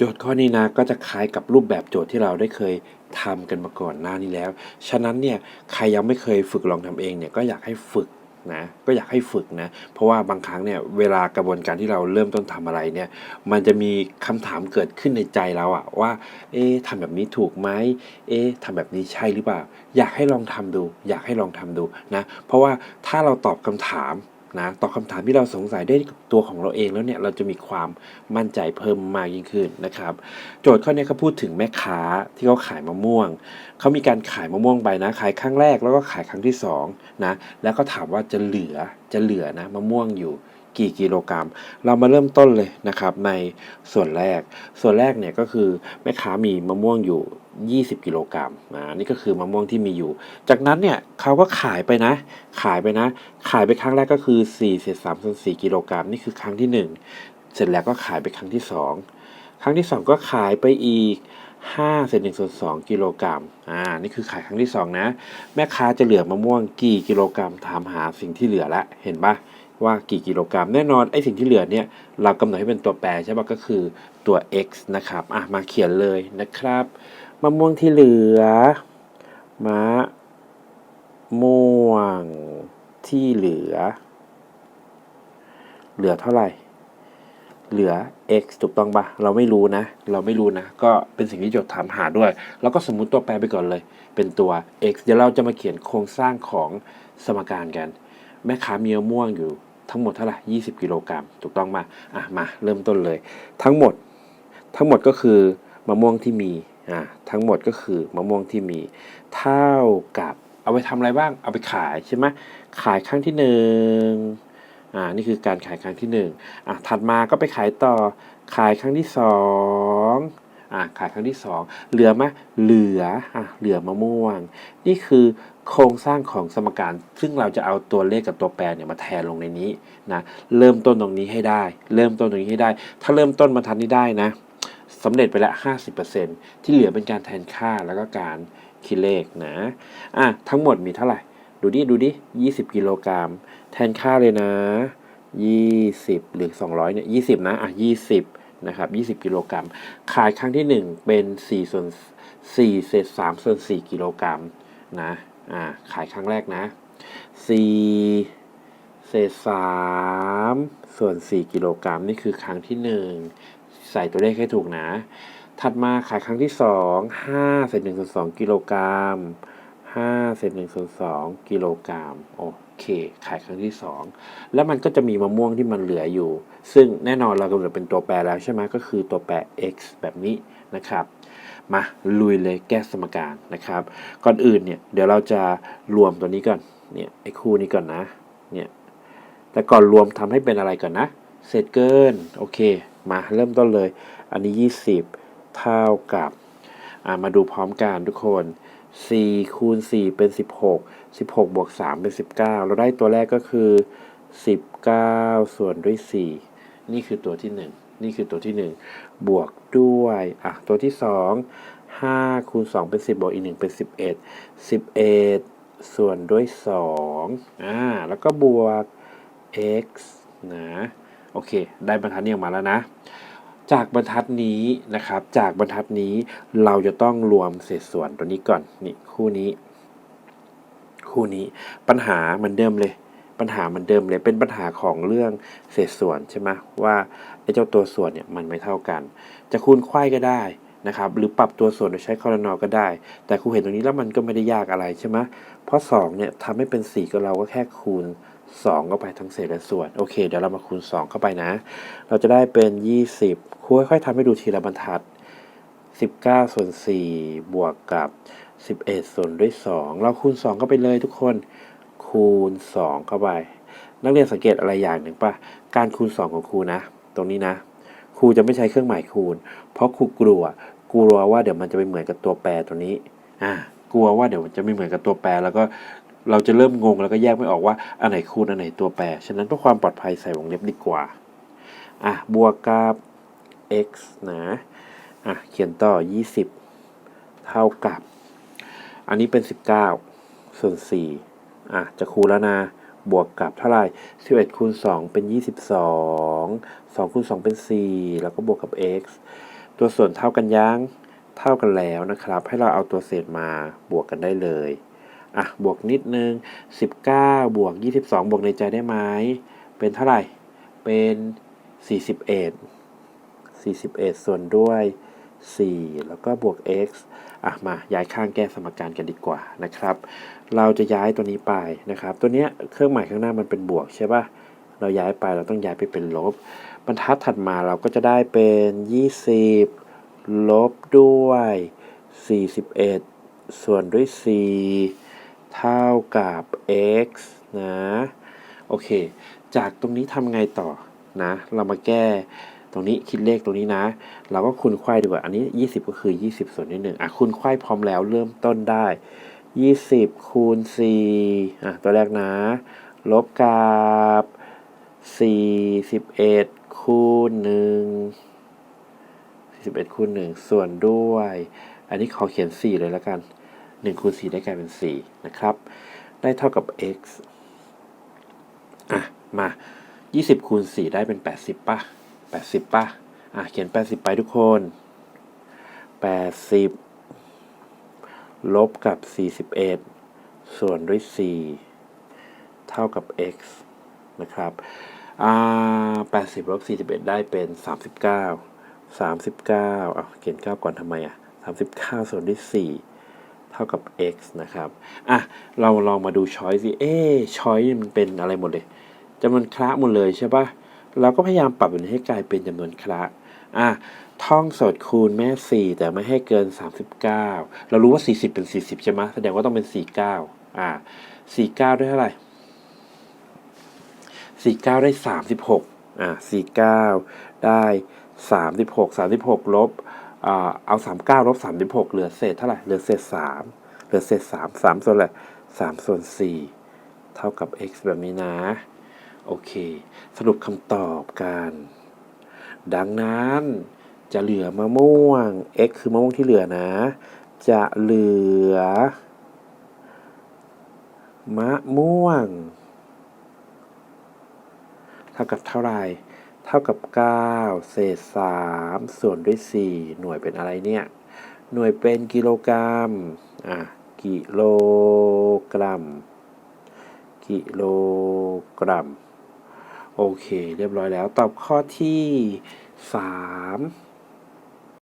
โจทย์ข้อนี้นะก็จะคล้ายกับรูปแบบโจทย์ที่เราได้เคยทำกันมาก่อนหน้านี้แล้ว ฉะนั้นเนี่ยใครยังไม่เคยฝึกลองทำเองเนี่ยก็อยากให้ฝึกนะก็อยากให้ฝึกนะ เพราะว่าบางครั้งเนี่ยเวลากระบวนการที่เราเริ่มต้นทำอะไรเนี่ย มันจะมีคำถามเกิดขึ้นในใจเราอะว่า เอ๊ะทำแบบนี้ถูกไหมเอ๊ะทำแบบนี้ใช่หรือเปล่า อยากให้ลองทำดู อยากให้ลองทำดูนะ เพราะว่าถ้าเราตอบคำถาม นะตอบคำถามที่เราสงสัยได้กับตัวของเราเองแล้วเนี่ยเราจะมีความมั่นใจเพิ่มมากยิ่งขึ้นนะครับ โจทย์ข้อนี้เขาพูดถึงแม่ค้าที่เขาขายมะม่วงเขามีการขายมะม่วงไปนะ ขายครั้งแรกแล้วก็ขายครั้งที่สองนะแล้วก็ถามว่าจะเหลือจะเหลือนะมะม่วงอยู่ กี่กิโลกรัม เรามาเริ่มต้นเลยนะครับในส่วนแรก ส่วนแรกเนี่ยก็คือแม่ค้ามีมะม่วงอยู่ 20 กิโลกรัมนะนี่ก็คือมะม่วงที่มีอยู่ จากนั้นเนี่ยเขาก็ขายไปนะ ขายไปนะ ขายไปครั้งแรกก็คือ4เศษ3ส่วน4กิโลกรัมนี่คือครั้งที่ 1 เสร็จแล้วก็ขายไปครั้งที่ 2 ครั้งที่ 2 ก็ขายไปอีก5เศษ1ส่วน2กิโลกรัมอ่า นี่คือขายครั้งที่ 2 นะ แม่ค้าจะเหลือมะม่วงกี่กิโลกรัมถามหาสิ่งที่เหลือละ เห็นปะ ว่ากี่กิโลกรัม แน่นอนไอ้สิ่งที่เหลือเนี่ยเรากำหนดให้เป็นตัวแปรใช่ปะก็คือตัว x นะครับอะมาเขียนเลยนะครับมะม่วงที่เหลือมะม่วงที่เหลือ เหลือเท่าไหร่ เหลือ x ถูกต้องปะเราไม่รู้นะ เราไม่รู้นะ ก็เป็นสิ่งที่โจทย์ถามหาด้วย แล้วก็สมมุติตัวแปรไปก่อนเลย เป็นตัว x เดี๋ยวเราจะมาเขียนโครงสร้างของสมการกัน แม่ค้ามีมะม่วงอยู่ ทั้งหมดเท่าไหร่20 กิโลกรัมถูกต้องมาอะมาเริ่มต้นเลย ทั้งหมดทั้งหมดก็คือมะม่วงที่มีอ่าทั้งหมดก็คือมะม่วงที่มีเท่ากับเอาไปทำอะไรบ้างเอาไปขายใช่ไหมขายครั้งที่หนึ่งอ่านี่คือการขายครั้งที่หนึ่งอะถัดมาก็ไปขายต่อขายครั้งที่สอง อ่าขายครั้งที่สองเหลือไหมเหลืออะเหลือมะม่วง นี่คือโครงสร้างของสมการ ซึ่งเราจะเอาตัวเลขกับตัวแปรเนี่ยมาแทนลงในนี้นะเริ่มต้นตรงนี้ให้ได้ เริ่มต้นตรงนี้ให้ได้ ถ้าเริ่มต้นบรรทัดนี้ได้นะสำเร็จไปแล้ว50%ที่เหลือเป็นการแทนค่าแล้วก็การคิดเลขนะอะทั้งหมดมีเท่าไหร่ ดูดิดูดิ20 กิโลกรัม แทนค่าเลยนะ 20 หรือ 200เนี่ย20 นะ อะ 20 นะครับ20 กิโลกรัม ขายครั้งที่ 1 เป็น4ส่วน4เศษ3ส่วน4กิโลกรัมนะอ่าขายครั้งแรกนะ 4 เศษ3ส่วน 4 กิโลกรัม นี่คือครั้งที่ 1 ใส่ตัวเลขให้ถูกนะ ถัดมาขายครั้งที่ 2 5เศษ1ส่วน2กิโลกรัม5เศษ1ส่วน2กิโลกรัมโอ เค ขายครั้งที่ 2 แล้วมันก็จะมีมะม่วงที่มันเหลืออยู่ ซึ่งแน่นอนเรากำหนดเป็นตัวแปรแล้วใช่ไหมก็คือตัวแปร x แบบนี้นะครับ มาลุยเลยแก้สมการนะครับ ก่อนอื่นเนี่ยเดี๋ยวเราจะรวมตัวนี้ก่อนเนี่ยไอ้คู่นี้ก่อนนะเนี่ยแต่ก่อนรวมทำให้เป็นอะไรก่อนนะ เศษเกินโอเค มาเริ่มต้นเลย อันนี้ 20 เท่ากับมาดูพร้อมกันทุกคน 4คูณ4เป็น 16 16บวก3เป็น 19 เราได้ตัวแรกก็คือ 19 ส่วนด้วย 4 นี่คือตัวที่ 1 นี่คือตัวที่ 1 บวกด้วยอะตัวที่ 2 5คูณ2เป็น 10 บวกอีก 1 เป็น 11 11 ส่วนด้วย2อ่าแล้วก็บวก x นะ โอเค ได้บรรทัดนี้ออกมาแล้วนะ จากบรรทัดนี้นะครับ จากบรรทัดนี้เราจะต้องรวมเศษส่วนตัวนี้ก่อนนี่คู่นี้ คู่นี้ปัญหาเหมือนเดิมเลย ปัญหาเหมือนเดิมเลยเป็นปัญหาของเรื่องเศษส่วนใช่ไหมว่าไอ้เจ้าตัวส่วนเนี่ยมันไม่เท่ากัน จะคูณไขว้ก็ได้ นะครับหรือปรับตัวส่วนโดยใช้คอรนอก็ได้ แต่ครูเห็นตรงนี้แล้วมันก็ไม่ได้ยากอะไรใช่ไหมเพราะ2เนี่ยทำให้เป็น 4 ก็เราก็แค่คูณ 2 เข้าไปทั้งเศษและส่วน โอเค เดี๋ยวเรามาคูณ 2 เข้าไปนะ เราจะได้เป็น 20ครูค่อยๆทำให้ดูทีละบรรทัด 19 ส่วน 4 บวกกับ 11 ส่วนด้วย 2 เราคูณ 2 เข้าไปเลยทุกคน คูณ 2 เข้าไป นักเรียนสังเกตอะไรอย่างหนึ่งป่ะ การคูณ 2 ของครูนะ ตรงนี้นะครูจะไม่ใช้เครื่องหมายคูณ เพราะครูกลัว กลัวว่าเดี๋ยวมันจะไปเหมือนกับตัวแปรตัวนี้อ่ากลัวว่าเดี๋ยวมันจะไม่เหมือนกับตัวแปรแล้วก็เราจะเริ่มงงแล้วก็แยกไม่ออกว่าอันไหนคูณอันไหนตัวแปร ฉะนั้นเพื่อความปลอดภัยใส่วงเล็บดีกว่า อะ บวกกับ x นะ อะ เขียนต่อ 20 เท่ากับ อันนี้เป็น 19 ส่วน 4 อะ จะคูณแล้วนะ บวกกับเท่าไหร่ 11คูณ2เป็น 22 2คูณ2เป็น 4 แล้วก็บวกกับ x ตัวส่วนเท่ากันยังเท่ากันแล้วนะครับ ให้เราเอาตัวเศษมาบวกกันได้เลยอะบวกนิดนึง 19 บวก 22 บวกในใจได้ไหมเป็นเท่าไหร่ เป็น 41 41 ส่วนด้วย 4 แล้วก็บวก x อะมาย้ายข้างแก้สมการกันดีกว่านะครับ เราจะย้ายตัวนี้ไปนะครับ ตัวเนี้ยเครื่องหมายข้างหน้ามันเป็นบวกใช่ปะ เราย้ายไปเราต้องย้ายไปเป็นลบ บรรทัดถัดมาเราก็จะได้เป็น 20 ลบด้วย 41 ส่วนด้วย 4 เท่ากับ x นะ โอเค จากตรงนี้ทำไงต่อนะ เรามาแก้ตรงนี้คิดเลขตรงนี้นะ เราก็คูณไขว้ดีกว่า อันนี้ 20 ก็คือ 20 ส่วนที่หนึ่งอะคูณไขว้พร้อมแล้วเริ่มต้นได้ 20 คูณ4อะตัวแรกนะ ลบกับ 41คูณ1 41คูณ1ส่วนด้วย อันนี้ขอเขียน4เลยแล้วกัน1คูณ4ได้กลายเป็น4นะครับ ได้เท่ากับ x อะ มา20คูณ4ได้เป็น80ป่ะ80ป่ะ อะ เขียน80ไปทุกคน80ลบกับ 41 ส่วนด้วย 4 เท่ากับ x นะครับ80ลบ41ได้เป็น39 39อะเขียน9ก่อนทำไมอะ39ส่วนด้วย4เท่ากับ x นะครับ อะ เราลองมาดูช้อยสิ เอ๊ช้อยมันเป็นอะไรหมดเลยจำนวนคละหมดเลยใช่ปะเราก็พยายามปรับมันให้กลายเป็นจำนวนคละ อะ ท่องสดคูณแม่ 4 แต่ไม่ให้เกิน 39 เรารู้ว่า 40 เป็น 40 ใช่ไหมแสดงว่าต้องเป็น 49 อ่า49 ด้วยเท่าไหร่ 49 ได้ 36อ่า49 ได้ 36 36 ลบอ่าเอา 39 ลบ 36 เหลือเศษเท่าไหร่ เหลือเศษ 3 เหลือเศษ 3 3 ส่วนอะไร3ส่วน 4 เท่ากับ x แบบนี้นะ โอเค สรุปคำตอบกัน ดังนั้นจะเหลือมะม่วง x คือมะม่วงที่เหลือนะ จะเหลือ มะม่วง ท่ากับเท่าไหร่ เท่ากับ 9 เศษ 3 ส่วนด้วย 4 หน่วยเป็นอะไรเนี่ย หน่วยเป็นกิโลกรัม อะ กิโลกรัม กิโลกรัม โอเค เรียบร้อยแล้ว ตอบข้อที่ 3